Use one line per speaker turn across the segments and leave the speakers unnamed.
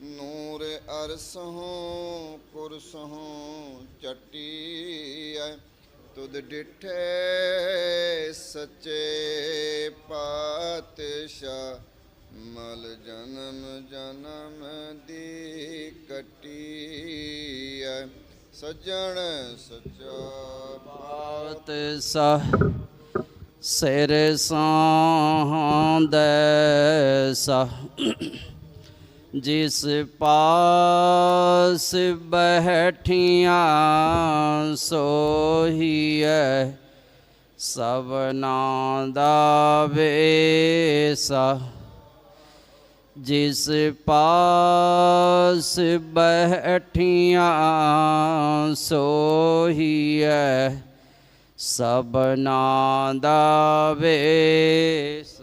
ਨੂਰ ਅਰਸਹੋਂ ਕੁਰਸਹੋਂ ਚਟੀਐ ਤੁਧ ਡਿਠੇ ਸੱਚੇ ਪਾਤਸ਼ਾਹ, ਮਲ ਜਨਮ ਜਨਮ ਦੀ ਕਟੀਐ ਸੱਜਣ ਸੱਚਾ
ਬਾਤ ਸਹ ਸਿਰ ਸਾਂਦੈ ਸਹ। ਜਿਸ ਪਾਸ ਬਹਿਠੀਆਂ ਸੋਹੀਐ ਸਭਨਾ ਦਾ ਵੇਸਾ। ਜਿਸ ਪਾਸ ਬਹਿਠੀਆਂ ਸੋਹੀਐ ਸਭਨਾ ਦਾ ਵੇਸ।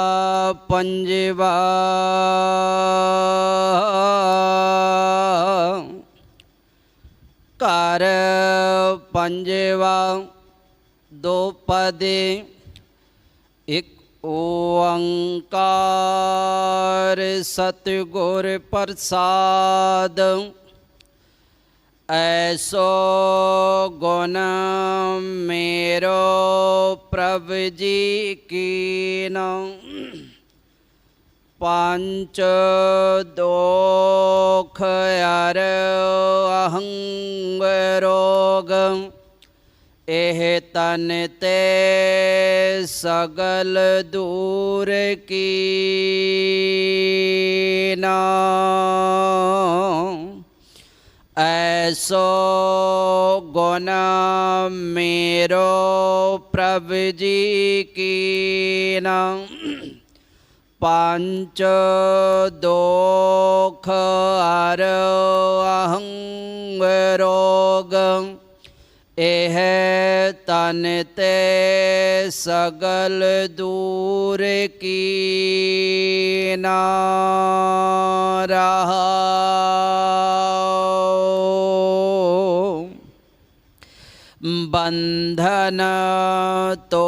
ਪੰਜਵਾ। ਘਰ ਪੰਜਵਾ, ਦੋ ਪਦੇ, ਇਕ ਓੰਕਾਰ, ਸਤਿਗੁਰ ਪ੍ਰਸਾਦ। ਐਸੋ ਗੁਣ ਮੇਰੋ ਪ੍ਰਭ ਜੀ ਕੀਨ। पाँच दोखर अहंग रोग। एह तन ते सगल दूर की ना। ऐसो गुण मेरो प्रभु जी की ना। पंच दोख अहंग रोग एह तनते सगल दूर की नहा बंधन तो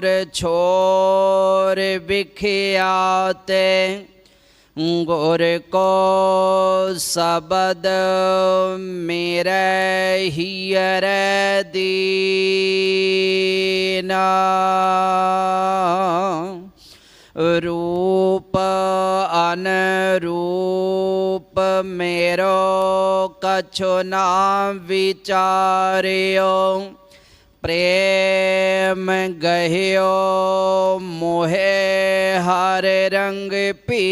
छोर छोर बिखियाते, गोर को सबद मेरे हियर दीना रूप अन रूप मेरो कछु नाम विचारियों। प्रेम गहियो मोहे हर रंग पीना।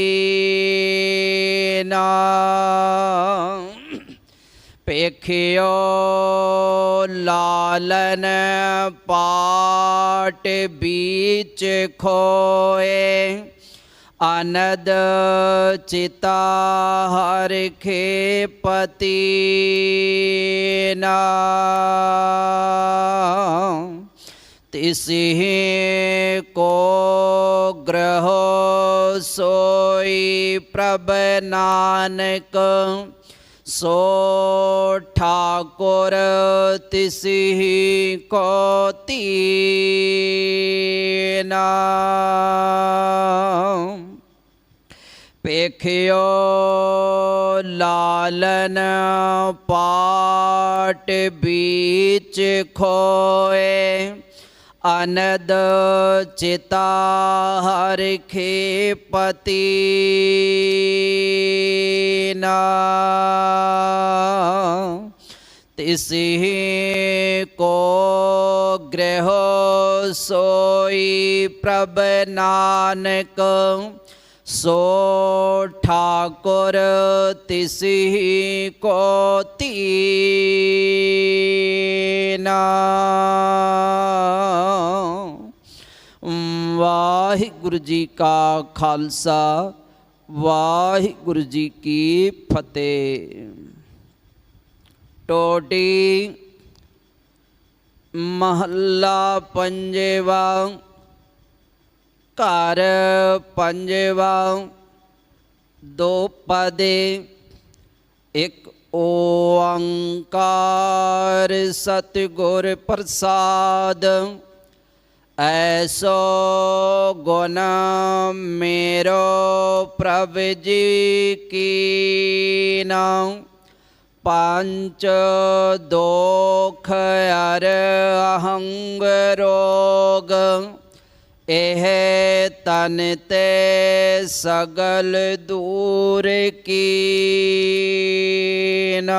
पेखियो लालन पाट बीच खोए। अनद चिता हर खे पति तिसि को ग्रह सोई प्रभ नानक। सो ठाकुर तिसि को तीना। पेखियो लालन पाट बीच खोए, अनद चिता हर पति ना। को ग्रह सोई प्रभ नानक सो ठाकुर तिसी को तीना। जी का खालसा वाहिगुरु जी की फतेह। टोटी, महल्ला पंजेवा ਘਰ ਪੰਜਵਾ ਦੋ ਪਦੇ ਇੱਕ ਓੰਕਾਰ ਸਤਿਗੁਰ ਪ੍ਰਸਾਦ ਐਸੋ ਗੁਣ ਮੇਰੋ ਪ੍ਰਭ ਜੀ ਕੀ ਨਾਮ ਪੰਚ ਦੋਖ ਅਰ ਅਹੰਗ ਰੋਗ ਇਹ ਤਨ ਤੇ ਸਗਲ ਦੂਰ ਕੀਨਾ